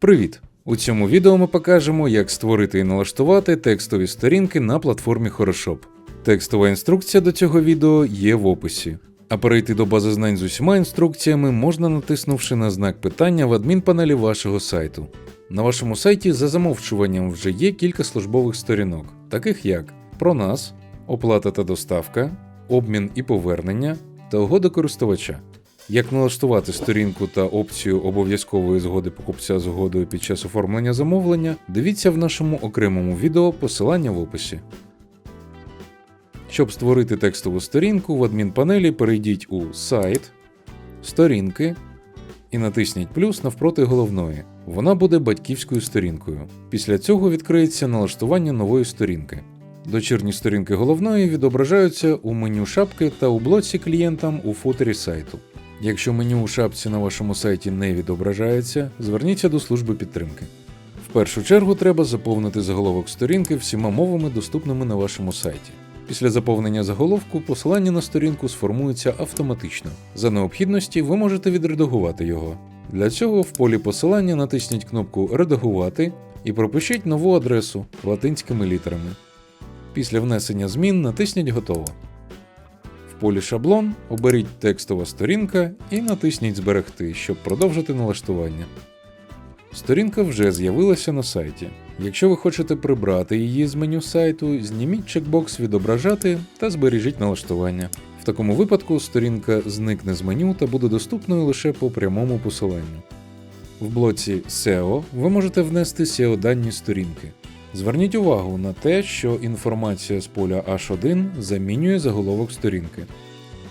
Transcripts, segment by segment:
Привіт! У цьому відео ми покажемо, як створити і налаштувати текстові сторінки на платформі Хорошоп. Текстова інструкція до цього відео є в описі. А перейти до бази знань з усіма інструкціями можна натиснувши на знак питання в адмінпанелі вашого сайту. На вашому сайті за замовчуванням вже є кілька службових сторінок, таких як про нас, оплата та доставка, обмін і повернення та угода користувача. Як налаштувати сторінку та опцію обов'язкової згоди покупця з угодою під час оформлення замовлення, дивіться в нашому окремому відео посилання в описі. Щоб створити текстову сторінку, в адмінпанелі перейдіть у Сайт, Сторінки і натисніть плюс навпроти головної. Вона буде батьківською сторінкою. Після цього відкриється налаштування нової сторінки. Дочірні сторінки головної відображаються у меню шапки та у блоці клієнтам у футері сайту. Якщо меню у шапці на вашому сайті не відображається, зверніться до служби підтримки. В першу чергу треба заповнити заголовок сторінки всіма мовами, доступними на вашому сайті. Після заповнення заголовку посилання на сторінку сформується автоматично. За необхідності ви можете відредагувати його. Для цього в полі посилання натисніть кнопку Редагувати і пропишіть нову адресу латинськими літерами. Після внесення змін натисніть Готово. Полі Шаблон оберіть текстова сторінка і натисніть Зберегти, щоб продовжити налаштування. Сторінка вже з'явилася на сайті. Якщо ви хочете прибрати її з меню сайту, зніміть чекбокс Відображати та збережіть налаштування. В такому випадку сторінка зникне з меню та буде доступною лише по прямому посиланню. В блоці SEO ви можете внести SEO дані сторінки. Зверніть увагу на те, що інформація з поля H1 замінює заголовок сторінки.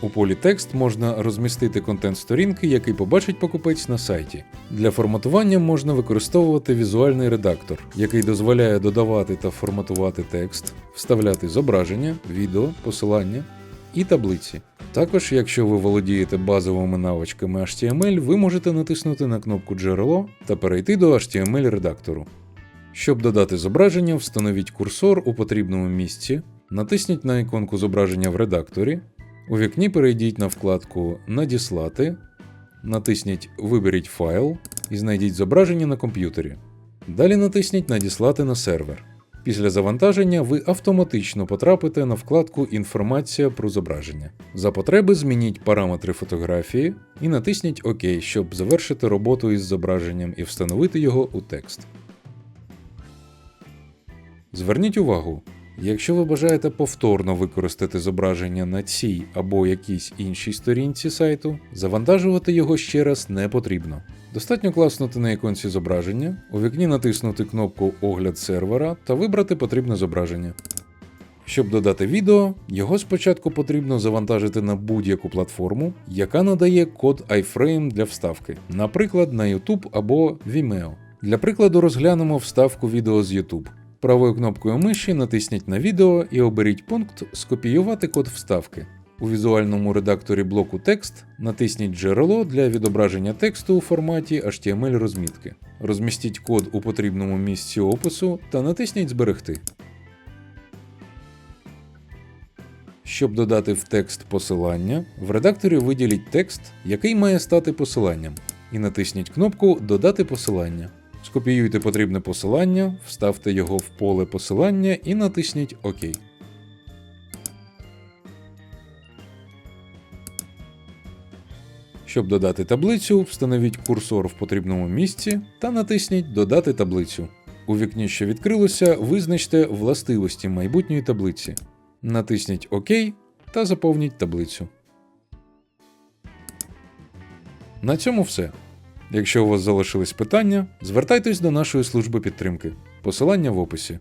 У полі текст можна розмістити контент сторінки, який побачить покупець на сайті. Для форматування можна використовувати візуальний редактор, який дозволяє додавати та форматувати текст, вставляти зображення, відео, посилання і таблиці. Також, якщо ви володієте базовими навичками HTML, ви можете натиснути на кнопку Джерело та перейти до HTML редактору. Щоб додати зображення, встановіть курсор у потрібному місці, натисніть на іконку зображення в редакторі, у вікні перейдіть на вкладку Надіслати, натисніть Виберіть файл і знайдіть зображення на комп'ютері. Далі натисніть Надіслати на сервер. Після завантаження ви автоматично потрапите на вкладку Інформація про зображення. За потреби змініть параметри фотографії і натисніть ОК, щоб завершити роботу із зображенням і встановити його у текст. Зверніть увагу, якщо ви бажаєте повторно використати зображення на цій або якійсь іншій сторінці сайту, завантажувати його ще раз не потрібно. Достатньо класнути на іконці зображення, у вікні натиснути кнопку Огляд сервера та вибрати потрібне зображення. Щоб додати відео, його спочатку потрібно завантажити на будь-яку платформу, яка надає код iFrame для вставки, наприклад, на YouTube або Vimeo. Для прикладу розглянемо вставку відео з YouTube. Правою кнопкою миші натисніть на відео і оберіть пункт Скопіювати код вставки. У візуальному редакторі блоку текст натисніть джерело для відображення тексту у форматі HTML розмітки. Розмістіть код у потрібному місці опису та натисніть Зберегти. Щоб додати в текст посилання, в редакторі виділіть текст, який має стати посиланням, і натисніть кнопку Додати посилання. Скопіюйте потрібне посилання, вставте його в поле посилання і натисніть ОК. Щоб додати таблицю, встановіть курсор в потрібному місці та натисніть Додати таблицю. У вікні, що відкрилося, визначте властивості майбутньої таблиці. Натисніть ОК та заповніть таблицю. На цьому все. Якщо у вас залишились питання, звертайтесь до нашої служби підтримки. Посилання в описі.